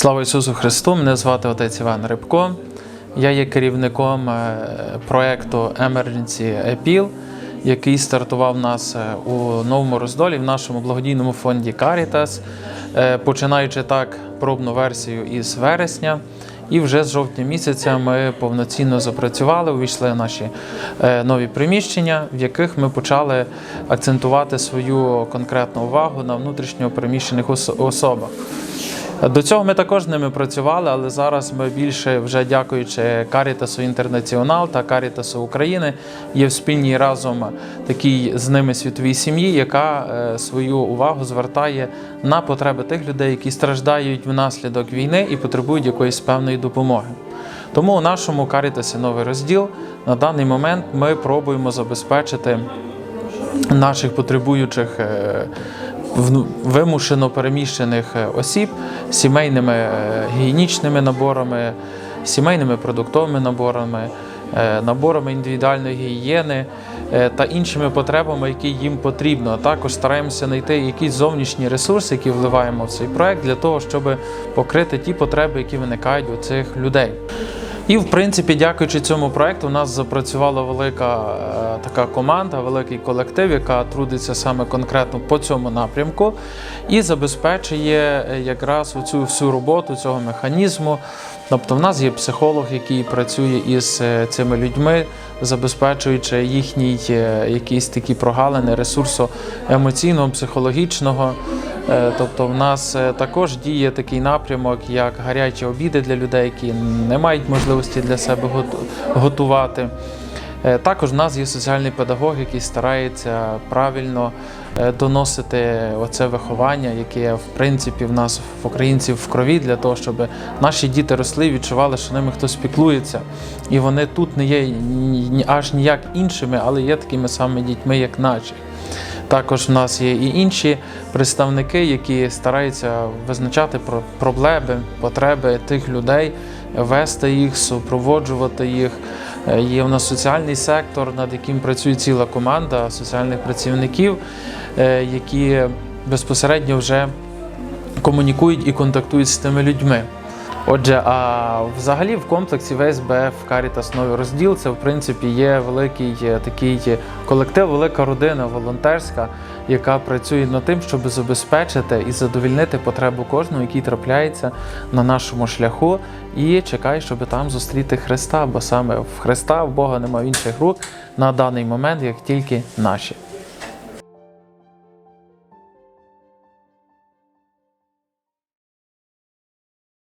Слава Ісусу Христу! Мене звати отець Іван Рибко. Я є керівником е, проєкту Emergency Appeal, який стартував нас е, у новому роздолі в нашому благодійному фонді Caritas, Е, починаючи так пробну версію із вересня. І вже з жовтня місяця ми повноцінно запрацювали, увійшли наші нові приміщення, в яких ми почали акцентувати свою конкретну увагу на внутрішньо переміщених особах. До цього ми також ними працювали, але зараз ми більше, вже дякуючи Карітасу Інтернаціонал та Карітасу України, є в спільній разом такій з ними світовій сім'ї, яка е, свою увагу звертає на потреби тих людей, які страждають внаслідок війни і потребують якоїсь певної допомоги. Тому у нашому Карітасі новий розділ на даний момент ми пробуємо забезпечити наших потребуючих е, вимушено переміщених е, осіб сімейними е, гігієнічними наборами, сімейними продуктовими наборами, е, наборами індивідуальної гігієни та іншими потребами, які їм потрібно. Також стараємося знайти якісь зовнішні ресурси, які вливаємо в цей проект, для того, щоб покрити ті потреби, які виникають у цих людей. І в принципі, дякуючи цьому проекту, у нас запрацювала велика е, така команда, великий колектив, яка трудиться саме конкретно по цьому напрямку, і забезпечує е, якраз цю всю роботу цього механізму. Тобто, в нас є психолог, який працює із е, цими людьми, забезпечуючи їхній якісь такі прогалини ресурсу емоційного, психологічного. Е, Тобто, в нас е, також діє такий напрямок, як гарячі обіди для людей, які не мають можливості для себе готувати. Е, Також в нас є соціальний педагог, який старається правильно доносити оце виховання, яке в принципі в нас в українців в крові, для того, щоб наші діти росли відчували, що ними хтось піклується. І вони тут не є аж ніяк іншими, але є такими самими дітьми, як наші. Також в нас є і інші представники, які стараються визначати про- проблеми, потреби тих людей, вести їх, супроводжувати їх. Е, Є у нас соціальний сектор, над яким працює ціла команда соціальних працівників, е, які безпосередньо вже комунікують і контактують з тими людьми. Отже, а взагалі в комплексі весь БФ Карітас новий розділ це в принципі є великий е, такий колектив, велика родина волонтерська, яка працює над тим, щоб забезпечити і задовільнити потребу кожного, який трапляється на нашому шляху, і чекає, щоб там зустріти Христа, бо саме в Христа, в Бога немає інших рук на даний момент, як тільки наші.